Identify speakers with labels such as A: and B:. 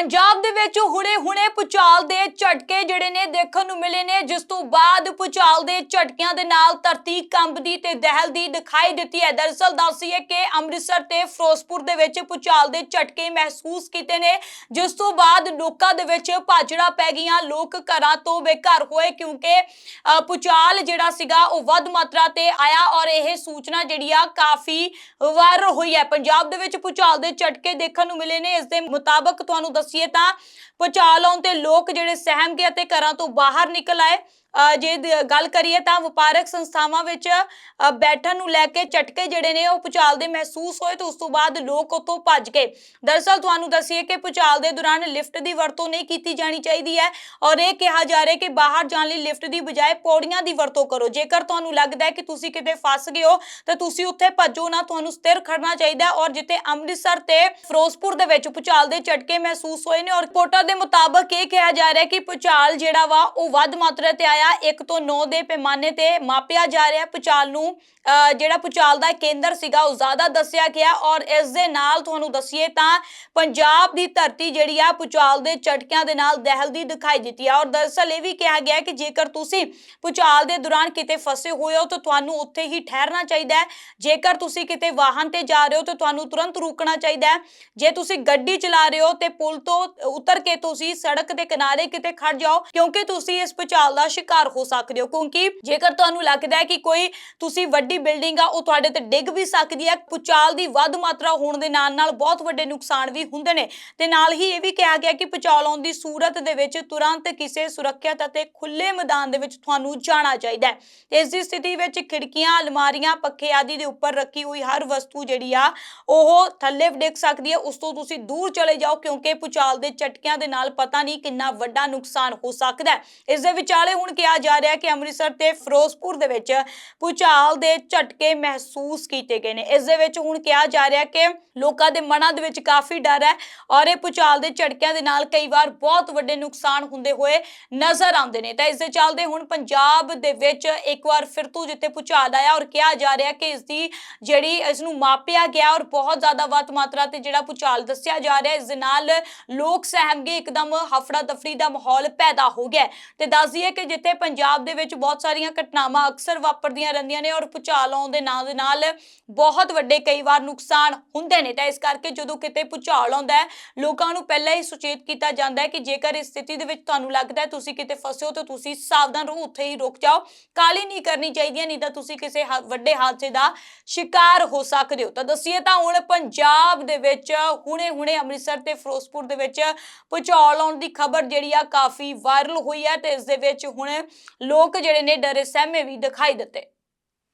A: ਪੰਜਾਬ ਦੇ ਵਿੱਚ ਹੁਣੇ-ਹੁਣੇ ਪੁਚਾਲ ਦੇ ਝਟਕੇ ਜਿਹੜੇ ਨੇ ਦੇਖਣ ਨੂੰ ਮਿਲੇ ਨੇ। ਜਿਸ ਤੋਂ ਬਾਅਦ ਪੁਚਾਲ ਦੇ ਝਟਕਿਆਂ ਦੇ ਨਾਲ ਧਰਤੀ ਕੰਬਦੀ ਤੇ ਦਹਿਲਦੀ ਦਿਖਾਈ ਦਿੱਤੀ ਹੈ। ਦਰਅਸਲ ਦੱਸੀਏ ਕਿ ਅੰਮ੍ਰਿਤਸਰ ਤੇ ਫਿਰੋਜ਼ਪੁਰ ਦੇ ਵਿੱਚ ਪੁਚਾਲ ਦੇ ਝਟਕੇ ਮਹਿਸੂਸ ਕੀਤੇ ਨੇ। ਜਿਸ ਤੋਂ ਬਾਅਦ ਲੋਕਾਂ ਦੇ ਵਿੱਚ ਭਾਜੜਾ ਪੈ ਗਈਆਂ। ਲੋਕ ਘਰਾਂ ਤੋਂ ਬੇਘਰ ਹੋਏ ਕਿਉਂਕਿ ਅ, ਪੁਚਾਲ ਜਿਹੜਾ ਸੀਗਾ ਉਹ ਵੱਧ ਮਾਤਰਾ ਤੇ ਆਇਆ ਔਰ ਇਹ ਸੂਚਨਾ ਜਿਹੜੀ ਆ ਕਾਫੀ ਵਾਇਰਲ ਹੋਈ ਹੈ। ਪੰਜਾਬ ਦੇ ਵਿੱਚ ਪੁਚਾਲ ਦੇ ਝਟਕੇ ਦੇਖਣ ਨੂੰ ਮਿਲੇ ਨੇ। ਇਸ ਦੇ ਮੁਤਾਬਕ ਤੁਹਾਨੂੰ ਦੱਸ ਦੱਸੀਏ ਤਾਂ ਪੁਚਾਲ ਆਉਣ ਤੇ ਲੋਕ ਜਿਹੜੇ ਸਹਿਮ ਗਏ ਅਤੇ ਘਰਾਂ ਤੋਂ ਬਾਹਰ ਨਿਕਲ ਆਏ। ਜੇ ਗੱਲ ਕਰੀਏ ਤਾਂ ਵਪਾਰਕ ਸੰਸਥਾਵਾਂ ਵਿੱਚ ਬੈਠਣ ਨੂੰ ਲੈ ਕੇ ਝਟਕੇ ਜਿਹੜੇ ਨੇ ਉਹ ਪੁਚਾਲ ਦੇ ਮਹਿਸੂਸ ਹੋਏ ਤੇ ਉਸ ਤੋਂ ਬਾਅਦ ਲੋਕ ਉੱਥੋਂ ਭੱਜ ਗਏ। ਦਰਅਸਲ ਤੁਹਾਨੂੰ ਦੱਸੀਏ ਕਿ ਪੁਚਾਲ ਦੇ ਦੌਰਾਨ ਲਿਫਟ ਦੀ ਵਰਤੋਂ ਨਹੀਂ ਕੀਤੀ ਜਾਣੀ ਚਾਹੀਦੀ ਹੈ ਔਰ ਇਹ ਕਿਹਾ ਜਾ ਰਿਹਾ ਕਿ ਬਾਹਰ ਜਾਣ ਲਈ ਲਿਫਟ ਦੀ ਬਜਾਏ ਪੌੜੀਆਂ ਦੀ ਵਰਤੋਂ ਕਰੋ। ਜੇਕਰ ਤੁਹਾਨੂੰ ਲੱਗਦਾ ਹੈ ਕਿ ਤੁਸੀਂ ਕਿਤੇ ਫਸ ਗਏ ਹੋ, ਤਾਂ ਤੁਸੀਂ ਉੱਥੇ ਭੱਜੋ ਨਾ, ਤੁਹਾਨੂੰ ਸਥਿਰ ਖੜਨਾ ਚਾਹੀਦਾ ਔਰ ਜਿੱਥੇ ਅੰਮ੍ਰਿਤਸਰ ਤੇ ਫਿਰੋਜ਼ਪੁਰ ਦੇ ਵਿੱਚ ਪੁਚਾਲ ਦੇ ਝਟਕੇ ਮਹਿਸੂਸ ਹੋਏ ਨੇ ਔਰ ਰਿਪੋਰਟਾਂ ਦੇ ਮੁਤਾਬਕ ਇਹ ਕਿਹਾ ਜਾ ਰਿਹਾ ਕਿ ਪੁਚਾਲ ਜਿਹੜਾ ਵਾ ਉਹ ਵੱਧ ਮਾਤਰਾ ਤੇ ਆਇਆ 1 ਤੋਂ 9 ਦੇ ਪੈਮਾਨੇ ਤੇ ਮਾਪਿਆ ਜਾ ਰਿਹਾ। ਹੈ ਪੁਚਾਲ ਨੂੰ ਅਹ ਜਿਹੜਾ ਪੁਚਾਲ ਦਾ ਕੇਂਦਰ ਸੀਗਾ, ਉਹ ਜ਼ਿਆਦਾ ਦੱਸਿਆ ਗਿਆ ਔਰ ਇਸ ਦੇ ਨਾਲ ਤੁਹਾਨੂੰ ਦੱਸੀਏ ਤਾਂ ਪੰਜਾਬ ਦੀ ਧਰਤੀ ਜਿਹੜੀ ਆ ਪੁਚਾਲ ਦੇ ਝਟਕਿਆਂ ਦੇ ਨਾਲ ਦਹਿਲਦੀ ਦਿਖਾਈ ਦਿੱਤੀ ਆ। ਔਰ ਦਰਅਸਲ ਇਹ ਵੀ ਕਿਹਾ ਗਿਆ ਕਿ ਜੇਕਰ ਤੁਸੀਂ ਪੁਚਾਲ ਦੇ ਦੌਰਾਨ ਕਿਤੇ ਫਸੇ ਹੋਏ ਹੋ, ਤਾਂ ਤੁਹਾਨੂੰ ਉੱਥੇ ਹੀ ਠਹਿਰਨਾ ਚਾਹੀਦਾ ਹੈ। ਜੇਕਰ ਤੁਸੀਂ ਕਿਤੇ ਵਾਹਨ ਤੇ ਜਾ ਰਹੇ ਹੋ, ਤਾਂ ਤੁਹਾਨੂੰ ਤੁਰੰਤ ਰੁਕਣਾ ਚਾਹੀਦਾ ਹੈ। ਜੇ ਤੁਸੀਂ ਗੱਡੀ ਚਲਾ ਰਹੇ ਹੋ, ਤੇ ਪੁਲ ਤੋਂ ਉਤਰ ਕੇ ਤੁਸੀਂ ਸੜਕ ਦੇ ਕਿਨਾਰੇ ਕਿਤੇ ਖੜ ਜਾਓ, ਕਿਉਂਕਿ ਤੁਸੀਂ ਇਸ ਪੁਚਾਲ ਦਾ ਸ਼ਿਕਾਰ ਹੋ ਸਕਦੇ ਹੋ। ਕਿਉਂਕਿ ਜੇਕਰ ਤੁਹਾਨੂੰ ਲੱਗਦਾ ਹੈ ਕਿ ਕੋਈ ਤੁਸੀਂ ਵੱਡੀ ਬਿਲਡਿੰਗ ਆ, ਉਹ ਤੁਹਾਡੇ ਤੇ ਡਿੱਗ ਵੀ ਸਕਦੀ ਹੈ, ਪੁਚਾਲ ਦੀ ਵੱਧ ਮਾਤਰਾ ਹੋਣ ਦੇ ਨਾਲ ਨਾਲ ਬਹੁਤ ਵੱਡੇ ਨੁਕਸਾਨ ਵੀ ਹੁੰਦੇ ਨੇ। ਤੇ ਨਾਲ ਹੀ ਇਹ ਵੀ ਕਿਹਾ ਗਿਆ ਕਿ ਪੁਚਾਲ ਆਉਣ ਦੀ ਸੂਰਤ ਦੇ ਵਿੱਚ ਤੁਰੰਤ ਕਿਸੇ ਸੁਰੱਖਿਅਤ ਅਤੇ ਖੁੱਲੇ ਮੈਦਾਨ ਦੇ ਵਿੱਚ ਤੁਹਾਨੂੰ ਜਾਣਾ ਚਾਹੀਦਾ ਹੈ। ਇਸ ਦੀ ਸਥਿਤੀ ਵਿੱਚ ਖਿੜਕੀਆਂ, ਅਲਮਾਰੀਆਂ, ਪੱਖੇ ਆਦਿ ਦੇ ਉੱਪਰ ਰੱਖੀ ਹੋਈ ਹਰ ਵਸਤੂ ਜਿਹੜੀ ਆ, ਉਹ ਥੱਲੇ ਡਿੱਗ ਸਕਦੀ ਹੈ। ਉਸ ਤੋਂ ਤੁਸੀਂ ਦੂਰ ਚਲੇ ਜਾਓ, ਕਿਉਂਕਿ ਪੁਚਾਲ ਦੇ ਝਟਕਿਆਂ ਦੇ ਨਾਲ ਪਤਾ ਨਹੀਂ ਕਿੰਨਾ ਵੱਡਾ ਨੁਕਸਾਨ ਹੋ ਸਕਦਾ ਹੈ। ਇਸ ਦੇ ਵਿਚਾਲੇ ਹੁਣ ਕਿਹਾ ਜਾ ਰਿਹਾ ਕਿ ਅੰਮ੍ਰਿਤਸਰ ਤੇ ਫਿਰੋਜ਼ਪੁਰ ਦੇ ਵਿੱਚ ਪੁਚਾਲ ਦੇ ਝਟਕੇ ਮਹਿਸੂਸ ਕੀਤੇ ਗਏ ਨੇ। ਇਸ ਦੇ ਵਿੱਚ ਹੁਣ ਕਿਹਾ ਜਾ ਰਿਹਾ ਕਿ ਲੋਕਾਂ ਦੇ ਮਨਾਂ ਦੇ ਵਿੱਚ ਕਾਫੀ ਡਰ ਹੈ ਔਰ ਇਹ ਪੁਚਾਲ ਦੇ ਝਟਕਿਆਂ ਦੇ ਨਾਲ ਕਈ ਵਾਰ ਬਹੁਤ ਵੱਡੇ ਨੁਕਸਾਨ ਹੁੰਦੇ ਹੋਏ ਨਜ਼ਰ ਆਉਂਦੇ ਨੇ। ਤਾਂ ਇਸ ਦੇ ਚੱਲਦੇ ਹੁਣ ਪੰਜਾਬ ਦੇ ਵਿੱਚ ਇੱਕ ਵਾਰ ਫਿਰ ਤੋਂ ਜਿੱਥੇ ਪੁਚਾਲ ਆਇਆ ਔਰ ਕਿਹਾ ਜਾ ਰਿਹਾ ਕਿ ਇਸ ਦੀ ਜਿਹੜੀ ਇਸ ਨੂੰ ਮਾਪਿਆ ਗਿਆ ਔਰ ਬਹੁਤ ਜ਼ਿਆਦਾ ਵੱਧ ਮਾਤਰਾ ਤੇ ਜਿਹੜਾ ਪੁਚਾਲ ਦੱਸਿਆ ਜਾ ਰਿਹਾ ਇਸ ਦੇ ਨਾਲ ਲੋਕ ਸਹਿਮ ਗਏ ਇੱਕਦਮ ਹਫੜਾ ਦਫੜੀ ਦਾ ਮਾਹੌਲ ਪੈਦਾ ਹੋ ਗਿਆ ਤੇ ਦੱਸ ਦਈਏ ਕਿ ਜਿੱਥੇ ਪੰਜਾਬ ਦੇ ਵਿੱਚ ਬਹੁਤ ਸਾਰੀਆਂ ਘਟਨਾਵਾਂ ਅਕਸਰ ਵਾਪਰਦੀਆਂ ਰਹਿੰਦੀਆਂ ਨੇ ਔਰ ਭੁਚਾਲ ਆਉਣ ਦੇ ਨਾਲ ਦੇ ਨਾਲ ਬਹੁਤ ਵੱਡੇ ਕਈ ਵਾਰ ਨੁਕਸਾਨ ਹੁੰਦੇ ਨੇ। ਤਾਂ ਇਸ ਕਰਕੇ ਜਦੋਂ ਕਿਤੇ ਭੁਚਾਲ ਆਉਂਦਾ ਹੈ, ਲੋਕਾਂ ਨੂੰ ਪਹਿਲਾਂ ਹੀ ਸੁਚੇਤ ਕੀਤਾ ਜਾਂਦਾ ਹੈ ਕਿ ਜੇਕਰ ਇਸ ਸਥਿਤੀ ਦੇ ਵਿੱਚ ਤੁਹਾਨੂੰ ਲੱਗਦਾ ਹੈ ਤੁਸੀਂ ਕਿਤੇ ਫਸੇ ਹੋ ਤਾਂ ਤੁਸੀਂ ਸਾਵਧਾਨ ਰਹੋ, ਉੱਥੇ ਹੀ ਰੁਕ ਜਾਓ। ਕਾਲੀ ਨਹੀਂ ਕਰਨੀ ਚਾਹੀਦੀ, ਨਹੀਂ ਤਾਂ ਤੁਸੀਂ ਕਿਸੇ ਵੱਡੇ ਹਾਦਸੇ ਦਾ ਸ਼ਿਕਾਰ ਹੋ ਸਕਦੇ ਹੋ। ਤਾਂ ਦੱਸੀਏ ਤਾਂ ਹੁਣ ਪੰਜਾਬ ਦੇ ਵਿੱਚ ਹੁਣੇ-ਹੁਣੇ ਅੰਮ੍ਰਿਤਸਰ ਤੇ ਫਿਰੋਜ਼ਪੁਰ ਦੇ ਵਿੱਚ ਭੁਚਾਲ ਆਉਣ ਦੀ ਖਬਰ ਜਿਹੜੀ ਆ ਕਾਫੀ ਵਾਇਰਲ ਹੋਈ ਹੈ ਤੇ ਇਸ ਦੇ ਵਿੱਚ ਹੁਣ ਲੋਕ ਜਿਹੜੇ ਨੇ ਡਰੇ ਸਹਿਮੇ ਵੀ ਦਿਖਾਈ ਦਿੱਤੇ।